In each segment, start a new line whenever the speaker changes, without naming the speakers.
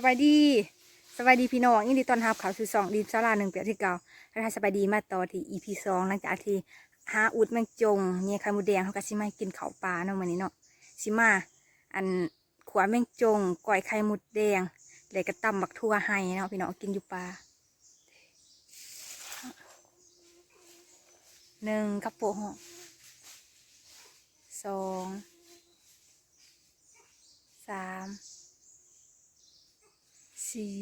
สบายดีสบายดีพี่น้องยินดีต้อนรับเขาสู่สองดีสาราหนึ่งเปียที่เก่าแล้วถ้าสบายดีมาต่อที่ EP สองหลังจากที่หาอุดแมงจงเนี่ยไข่มดแดงเขาก็สิมากินเขาปลาเนาะมื้อนี้เนาะสิมาอันขวาแมงจงก้อยไข่มดแดงเลยก็ตำบักทั่วให้เนาะพี่น้องกินอยู่ปลาหนึ่งกระปุกสองสาม สี่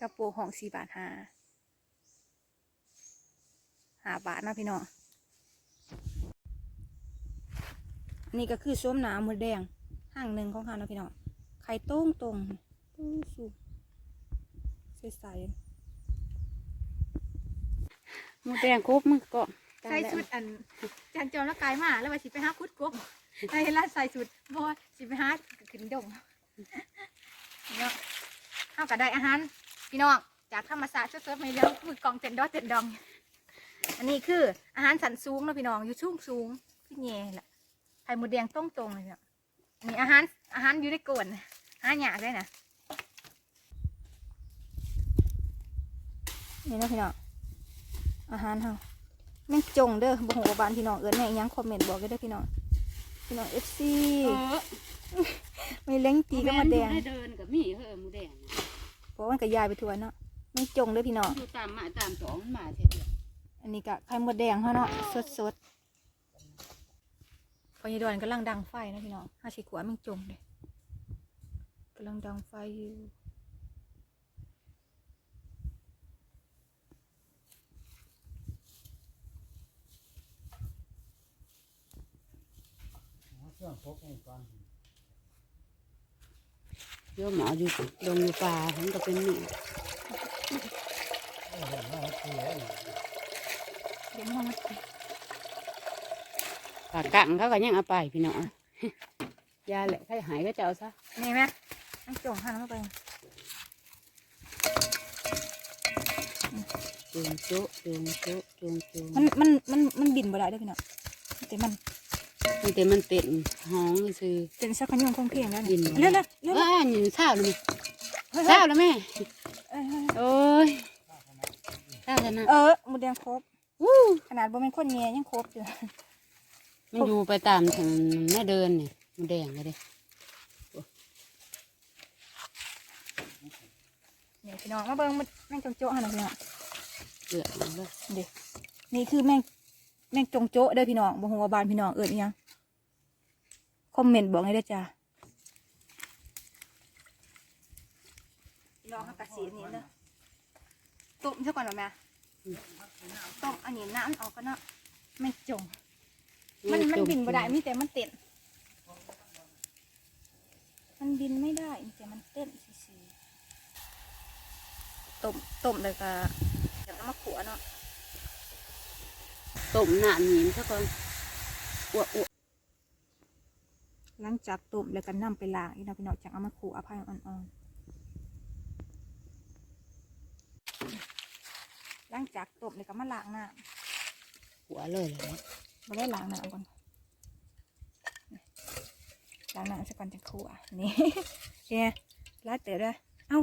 กระปุกห่องสี่บาทห้าห้าบาทนะพี่น้องอันนี่ก็คือส้มหนามมดแดงห่างหนึ่งของเขานาะพี่น้องไข่ต้งตรงตู้สุกใสๆมดแดงครบมึงก็
ใส่ชุดอันจันจอแล้วกายมาแล้วว่าสิไปหาคุดกบไอ้ลาดใส่ชุดบ่สิไปหาขึ้นดง เนาะเข้ากับได้อาหารพี่น้องจากธรรมศาสตร์สดๆไม่เลี้ยงมือกองเต็นดอเต็นดอง อันนี้คืออาหารสันสูงนะพี่น้องอยู่ชุ่มสูงพี่เง่แหละไข่หมดแดงต้งตรงเลยเนาะอันนี้อาหารอาหารอยู่ในโกนหาหยาได้นะ
นี่เนาะพี่น้องอาหารเฮาแม่งจงเด้อบ่ฮู้ว่าบ้านพี่น้องเอิ้นแม่งยังคอมเมนต์บอกกันเด้อพี่น้องพี่น้อง FC ไม่เล้งตีก็มาแดง
ให้เดินกับมีเฮ้อหมูแดงน่ะ
เพราะมันก็ยายไปทั่วเนาะแม่งจงเด้อพี่น้อง
อยู่ตามมาตามสองมันมาเถอะ
อันนี้ก็ไข่มดแดงเฮาเนาะสดๆพอยายดอนกำลังดังไฟนะพี่น้องห้าสิขวาแม่งจงเลยกำลังดังไฟอยู่
เยอะห มออยู่ลงอยู่ป่ามันก็เป็นนี่
เดี๋ยวมันมา
ป่ากังเขาก็ยังเอาไปพี่น้องยาแหละถ้าหายก็จะเอาซะ
นี่ไหมแม่งจงหันเข้าไป
จูงจุจูงจุจูงจู
มันมันมันมันบินบ่ได้เด้อพี่น้องแต่มัน
มันแต่มันเป็นห้องซื้อ
เป็นสักขยงคงเพียงแล้ว
บิ
นี่
น
เร็วๆเร็วๆเร็ว
ว้าอยู่เช้าแล้วแม่
ๆ
เช้าแล้วแม่
เอ้ย
โอ้ยเช้าแล้วนะ
เออหมดแดงครบ
วู้
ขนาดบ่เป็นคนแง่ยังครบอยู่
มันอยู่ไปตามทางแม่เดินนี่มันแดงเลยเด้
นี่พี่น้องมาเบิ่งมันแม่งจงโจ้หันนะพี่น้อง
เลือดมันเลย
เด็นี่คือแม่ง แม่งจงโจ้เด้พี่น้องบ่ฮู้ว่าบานพี่น้องเอิ้นยังคอมเมนต์บอกให้เด้จ้าพี่น้องเฮากะสีนี่เด้อต้มซะก่อนว่าแม่ต้มอันนี้น้ำออกก็เนาะแม่งจง มันมันบินบ่ได้มีแต่มันเต้นมันบินไม่ได้มีแต่มันเต้นต้มต้มเลยก็อยากเอามาขัวเนาะ
ต้มน้ำหนีมซะก่อนอ้วกอ้วก
หลังจากต้มแล้วก็นำไปล้างอีกเนาะพี่น้องจังเอามาขัวอภัยอ่อนๆหลังจากต้มแล้วก็มาล้างน้
หัวเลยเลยำ
มาได้ล้างน้ำก่อนล้างน้ำสักก่อนจะขัวนี่เนี่ยลาดเต๋อด้วยเอ้า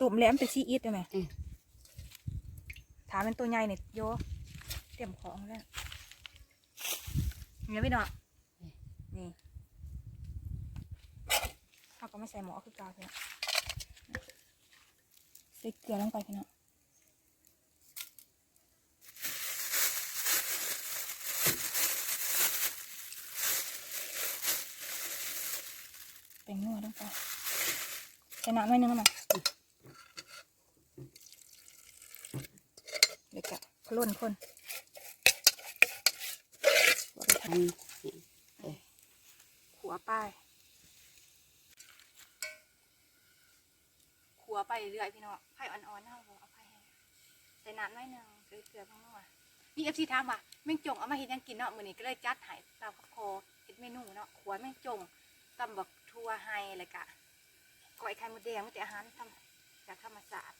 ต้มแล้วมันเป็นซีอิ๊ดได้ไหมถามเป็นตัวใหญ่เนี่ยโยเตรียมของแล้วเนี่ยพี่น้องนี่เขาก็ไม่ใส่หมอคือกาวพี่น้องใส่เกลือลงไปพี่น้องเป็นนัวลงไปใส่น้ำหน่นึงนะเด็กอะล้นคนั
น
ขัวไปขัวไปเรื่อยพี่น้องไผ่อ่อนๆเท่าบ่เอาไผ่แห้งใส่น้ำน่อยหนึงเกลือเกลือข้างนอกมีเอฟซีถามว่าแม่งจงเอามาเฮ็ดหยังกินเนาะมื้อนี้ก็เลยจัดให้ตามคอบครัวเฮ็ดเมนูเนาะขัวแม่งจงตำบักทั่วไฮแล้วก็ก้อยไข่มดแดงมีแต่อาหารทำจากธรรมชาติ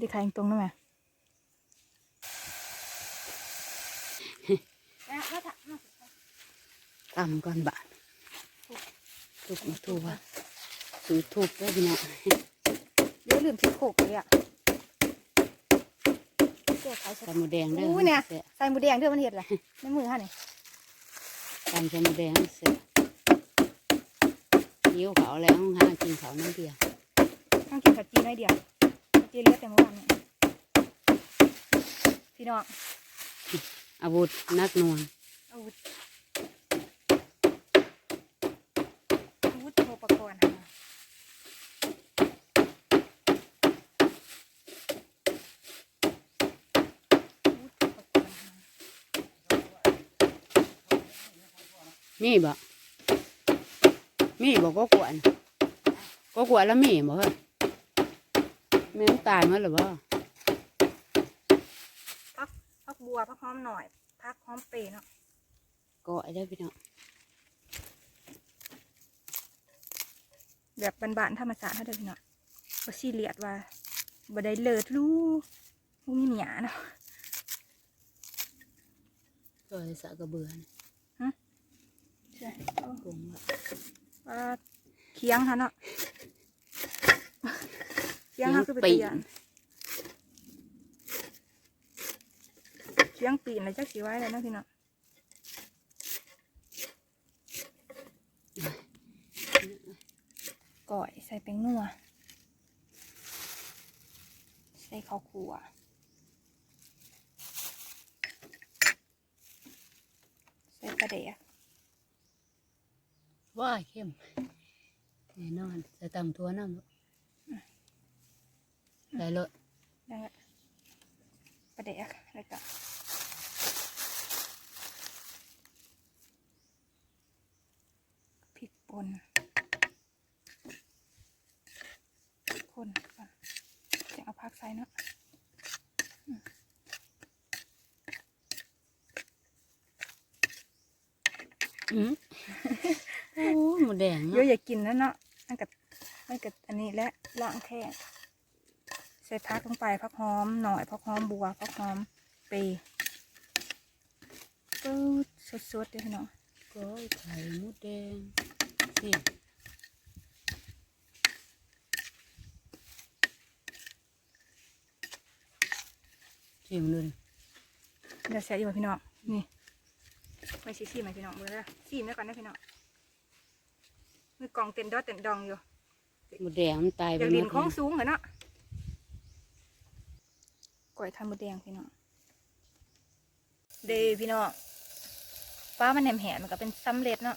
ด้ขายตรงนั่นไหม
แล้วแล้วถ้า
ตำก่อนบาททุบมาทุบว่าสูตรทุบได้พี่น้อง
เดี๋ยวลืมชิโขกเลยอะแก้ไขใส่
ตำหมูแดงเด้อ
อู้เนี่ย
สี
ใส่หมูแดงเด้อมันเห็ดแหละในมือฮะนี่
ตำใส่หมูแดงเสียหิวเขาแล้วหากินเขาน้ำเดียว
ต้องกินผัดจีนหน่อยเดียวผัด จีนเหลือแต่เมื่อวานเนี่ยพี่น้อง
อาวุธนักหนวล
อาวุธอาวุธอุปกรณ์ค่ะอาวุธอุปกรณ์ค่ะ
มีบ่มีบ่ก็กวนก็กวนแล้วมีบ่เฮ้ย แม่นตายมาหรือบ่
พักพักบัวพักหอมหน่อย พักหอมเปรย์เนาะ
ก็ไอ้ได้อพี่น้อง
แบบบานๆธรรมชาติเท่าเดิมเนาะบ่ซีเรียสว่าบ่ได้เลิศรู้บ่มีหยาเนาะ
ก็ไอ้สะกระเบือนะ
ใช่
กงว่า
ว่าเคียงค่ะเนาะ เคียงค่ะคือเป็น
ปี
ตัวอย่างเคียงปีนอะไรจักสีไว้เลยเนาะพี่เนาะก่อยใส่แป้งนัวใส่ข้าวคั่วใส่ปลาเดก
ว้ายเข้มแน่นอนจะตำตัวน้ำลูก ได้เลย
นั่นแหละปลาเดกแล้วก็พริกป่นคนก่อนจะเอาผักใส่เนาะ
อืมโอ้หมูแดง
เยอะ
เนาะ
อย่ากินแล้วเนาะมันกับมันกับอันนี้และล่างแค่ ใส่พักลงไปพักหอมหน่อยพักหอมบัวพักหอมเปรย์ปื๊ดสดๆเดี๋ยวพี่น้อง
ก้อยไข่หมูแดงสิชิมดูดิ
เดี๋ยวแซ่บอยู่พี่น้องนี่ไปซีซีมาพี่น้องเบอร์ละซีมแล้วก่อนนะพี่น้องมือกล่องเต็นดอเต็นดองอยู่
หมูแดงมันตาย
อ
ไป
ยาก
หม
ลิ
ด
น
เล
ของ
ย
สูงเหรอเนาะ ก๋วยไข่มดแดงพี่น้องเดพี่น้องฟ้ามันแหมแหมมันก็เป็นสำเร็จเนาะ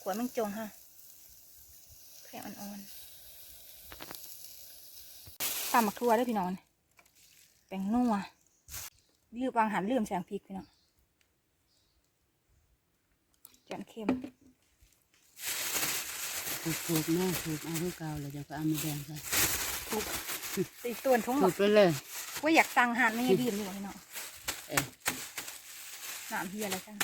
ขวดมันจงฮะแค่อ่อนๆตามหมักทั่วได้อพี่น้องแป้งนัวลืมวางหันลืมแสงพริกพี่น้องจานเค็ม
ถูกๆแม่ถูกเอาคือเก่าเลยจะก็เอาหมูแดงใส่
ตีส่วนทุ่งหม
ถู
ด
กไปเลย
ว่าอยากสั่งหันไม่ให้ดีมดีกว่าพี่น้อง
เอ้ย
น้ำเฮียอะไรจัง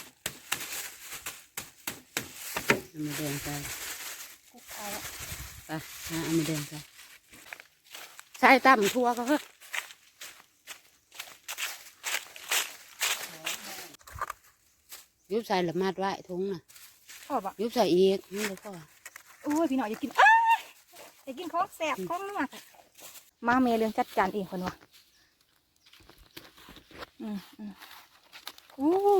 เอาหมูแดงใส่
กุ๊กเขา
ไปหาเอาหมูแดงใส่ใส่ตำทั่วก็เฮ้ยยุบใส่ละมาดไว้ทุงน่ะ
พ่อบอก
ยุบใส่อีกนี่แล้วก็
โอ้ยพี่น้องอยากกินอ้ายอยากกินของแสบของนัวมาเมย์เรื่องจัดการเองคนวะ อืมอืมอู้หู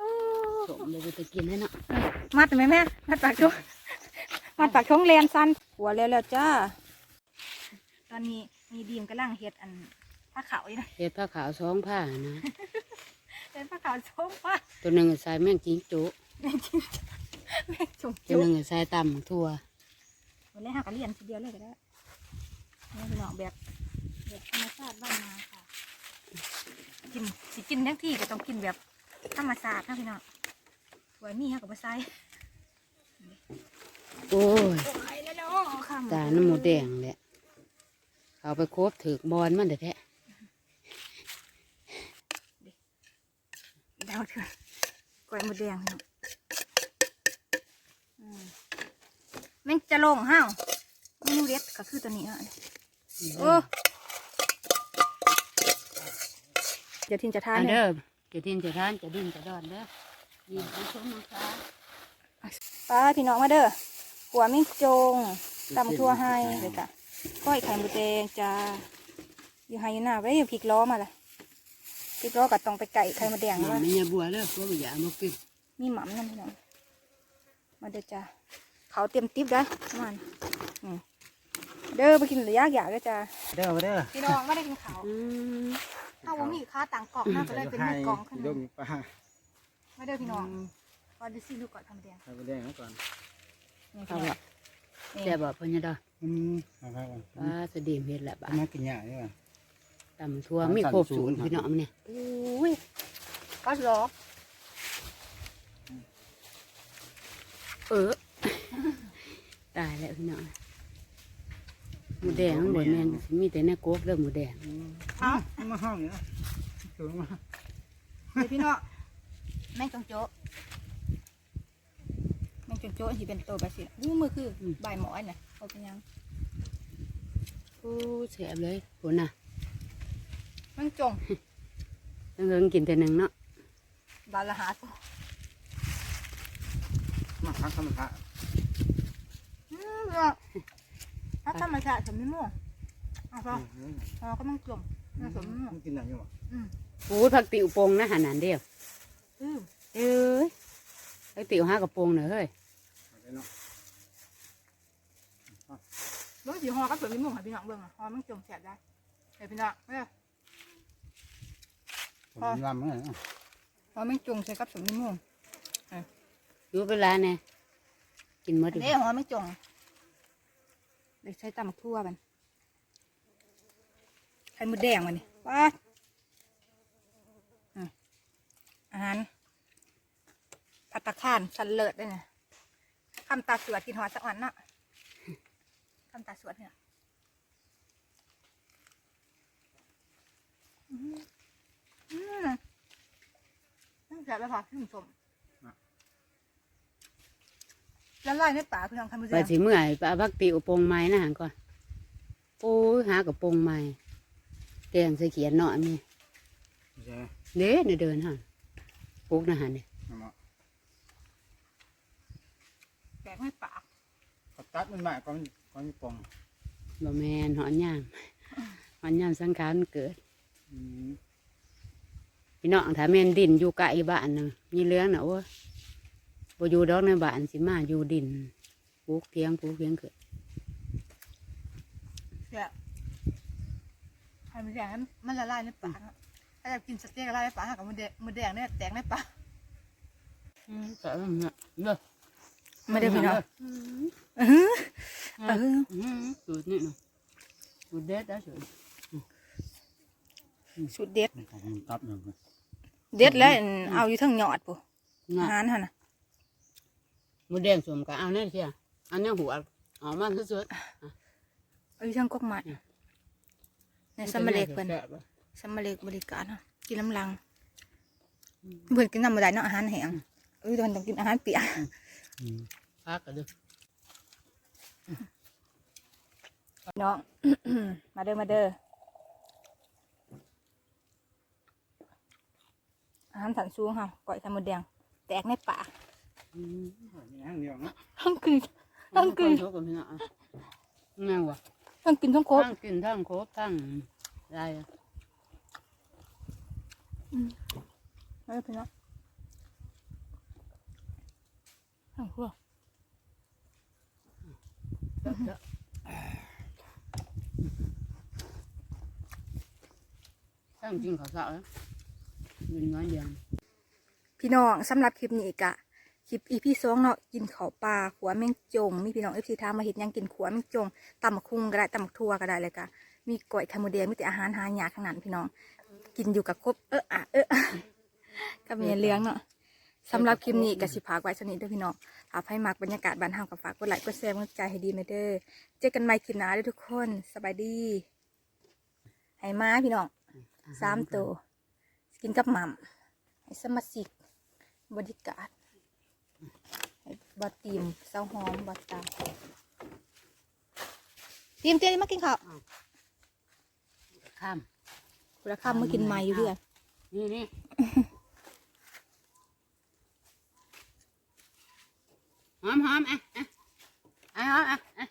อู้
สมเลยไปกินให้เนาะ
มัดไหมแม่มัดปากช่องมัดปากช่องแลนซันหัวแล้วแล้วจ้า ตอนนี้มีดีมกำลังเฮ็ดอันผ้าขาวอยู่นะ
เห็ดผ้าขาวสองผ้านะ
เป็นผ้าขาวส้มผ้า
ตัวหนึ่งใส่แม่งจิ้งจุ
แม่จิ้มแม่จุ่ม
ตัว
จุ่
ห
ม
นึ่งใส่ตำทั่ว
วันนี้หากระเรียนทีเดียวเลยก็ได้นี่พี่น้องแบบ แบบธรรมชาติบ้านนาค่ะ กินสิกินทั้งที่ก็ต้องกินแบบธรรมชาตินะพี่น้องสวยมีฮะกับใส่
โอ้ย
โอ้ยแล้วเนาะค่ะ
ตาน้ำหมูแดงเลยเขาไปคบถือบอลมันแต่แท้
ดาวเถื่อนกล้วยหมดแดงพี่น้องอืมแม่งจะลงห้าว
เมนูเด็ดก็คือตัวนี้ฮะโอ้
เดี๋ยวทินจะทา
อั
น
น
เนี่ย
เด้อจะดินจะทานจะดินจะดอนเด้อนี่น้ำส้มน้ำปลา
ป้าพี่น้องมาเด้อหัวไม่จงตำทั่วให้เลยจ้ะก้อยไข่หมูแดงจ้าอยู่ให้อยู่หน้าไว้อยู่พริกล้อมาเลยพริกล้อก็ต้องไปไก่ไข่หมูแดง
ห
ว่า
มันอย่าบัวเด้อพวกอย่ามากิน
มีหม่ำนั่นพี่น้องมาเด้อจ้าเขาเตรียมติ๊บได้อมันอืมเด้อไปกินระยะอยากเด้อจ้า
เด้อเด้อ
พี่น้องไม่ได้กินข้า ว
อืม
ถ้าว่ามีค่าต่างกล่องน่าก็เลยเป็น
ให้
มือกล่องขึ้น
ด
มาม
ป้า
ไม่ได้พี่น้องก่อนดิซี่ดูก่อนทำแดง
ให้ไปแดงก่อน
นี่
เอา
พี่น้
ละ
อง
แต่บอกเพิ่นจะดอ
อืมเอาครับ
ปลาสะดีมเฮ็ดละบ้า
มากินหญ้าดีกว่า
ตำทั่วมีครบสูตรพี่น้องเนี่ย
อุ้ยก็รอ
เออตายแล้วพี่น้องหมูแดงมันบ่แม่นมีแต่ในกกเด้อหมูแดง
เอา
มาห้องนี่นะถึงมา
เดี๋ยวพี่น้องแม่งจงโจ๊ะแม่งจงโจ๊ะที่เป็นตัวไปสิอู้มือคืออใบายหมอยน่ะเอาไปยัง
โอ้แซ่บเลยพุ่นน่ะ
แม่งจง
ตั้งเอิงกินแต่หนึงเนาะ
บาละหาตัว
มาพักธรรมชาติ
อืมเนาะถ้าธรรมชาติสมนิม่วงเอาพอพอก็แม่งจง แม่งสมนิม่วง
กินหนังอยู่อะ
อืม
โอ้ผักติ๋วโปงนะหันนันเดียว
อืม
เอ้ยผักติ๋วห้ากระโปงเนอะเฮ้ย
เนาะ
รถสีหอก็สมนิม่วงให้พี่น้องเบิ่งอะหอแม่งจงแสบได้เดี๋ยวพี่น้องเอ้ย
ผมลำเลย
หอแม่งจงใส่กับสมนิม่วง
อยู่เป็นไรเนี่ยกินหมด
อัน
เล
นี้
ย
หอแม่งจงเดี๋ยวใช้ตำทั่วมัน ไข่มดแดงมันนี่ป้าดอืมอาหารพัตตาคารชันเลิศด้วยนะคำตาสวดกินหอสักวันเนาะคำตาสวดเนี่ยอืมอืมนั่งแสบแล้วพอขึ้นชมแล้วไล่ในป่าคือทางคำมือ
ไปสิเมื่อยไปเอาผักติ๋วโปงไม้นะหันก่อนโอ้ยหากระโปงไม้ แดงใส่เขียนเนาะอันนี่
ใช่
เด้เนี่ยเดินหันปลูกนะหันเนี่ย
ไหม
แบกในป่า
เขาตัดมันใหม่ก่อนก่อนมีปอง
บ่แมนหอนยามหอนยามสังขารมันเกิด
อืม
พี่น้องถ้าแม่นดินอยู่ไกลบ้านน่ะมีเรื่องน่ะโอ้ยบ่อยู่ดอกในบ้านสิมาอยู่ดินปลูกเทียงปลูกเทียงเกิด
แสบไข่มือแดงนั้นมันละลายในป่าเนาะถ้าจะกินสเต็กละลายในป่าหากับมือแดงมือแดงเนี่ยแตกในป่า
แต่ว่าเนี่ยเด้อ
ไม่ได้พี่น้องเออเออ
อืมสูตรนี่น่ะสูตรเด็ดนะสูตร
สุดเด็ด
ของมันตับหนึ่ง
เด็ดแล้วเอาอยู่ทั้งหยอดปุ๊อา
น่ะ
หารหั่นน่ะ
หมูแดงสวมกับเอาแน่เชียอันนี้หัวเอามันสุด
เอาอยู่ทั้งกกไม้
ๆ
ในสมมาเล็กเพิ่น
แซ่บอะ
สมมาเล็กบริการเนาะกินน้ำลังเพิ่นกินน้ำมาได้เนาะอาหารแห้งเออตอนต้องกินอาหารเปียก
อืม
พักกันเด้อ
เนาะมาเด้อมาเด้ออาหารสันสูงค่ะก้อยไข่มดแดง แตกในป่า
อืม
มีห้างเดียวนะ
ทั้งกินทั้งกิน
โคกับพี่น้องแม่งวะ
ทั้งกินทั้งโคบ
ทั้งกินทั้งโคบทั้งได้อะ
ไม่เป็นไรทั้งพวก
ทั้งกินข้าวสารกินน้อยเดียว
พี่น้องสำหรับคลิปนี้กะ คลิปอีพีสองเนาะกินข้าวปลาขัวแมงจง มีพี่น้องเอฟซีทามมาเห็นยังกินขัวแมงจงตำบักคุงก็ได้ตำบักทั่วก็ได้เลยกะมีก๋วยไข่มดแดงมีแต่อาหารหายากขนาดพี่น้อง กินอยู่กับครบเอออะเอออะก็มีเลี้ยงเนาะสำหรับคลิปนี้กสิพากไว้สนิทเด้วยพี่น้องถ้าใครมักบรรยากาศบ้านเฮากับฝากกดไลค์กดแชร์กำลังใจให้ดีไหมเด้อเจอกันใหม่คลิปหน้าเด้อทุกคนสบายดีให้มาพี่น้องสามตัวกินกับหม่ำให้สมาชิกบริการให้ บะตีมเซาหอมบะตามเตรียมเตรียมมากินข้าว
ข้าม
คุณละคำมากินใหม่อยู่เพื่อน
นี่นี่หอมหอมอะอะอะหอมอะอะ